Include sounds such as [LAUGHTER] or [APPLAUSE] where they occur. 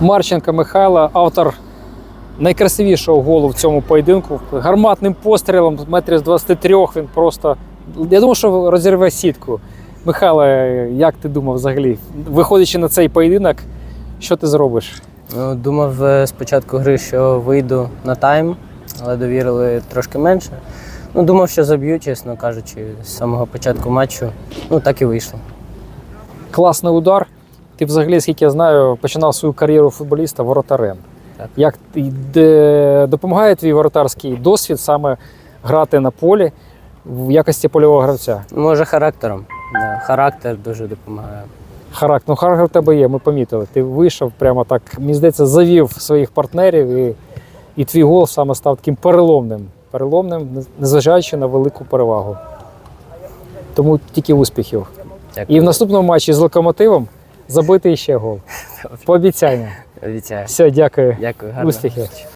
Марченко Михайло, автор найкрасивішого голу в цьому поєдинку. Гарматним пострілом метрів з 23 він просто. Я думав, що розірве сітку. Михайло, як ти думав взагалі? Виходячи на цей поєдинок, що ти зробиш? Ну, думав е, з початку гри, що вийду на тайм, але довірили трошки менше. Ну, думав, що заб'ю, чесно кажучи, з самого початку матчу. Ну, так і вийшло. Класний удар. Ти взагалі, скільки я знаю, починав свою кар'єру футболіста воротарем. Так. Як де, допомагає твій воротарський досвід саме грати на полі в якості польового гравця? Може, характером. Да, характер дуже допомагає. Характер, ну характер в тебе є, ми помітили. Ти вийшов прямо так, мені здається, завів своїх партнерів, і, і твій гол саме став таким переломним. Переломним, незважаючи на велику перевагу. Тому тільки успіхів. Дякую. І в наступному матчі з локомотивом забити ще гол. [LAUGHS] Пообіцяємо. Обіцяю. Все, дякую. Дякую, гарно. Успіхів.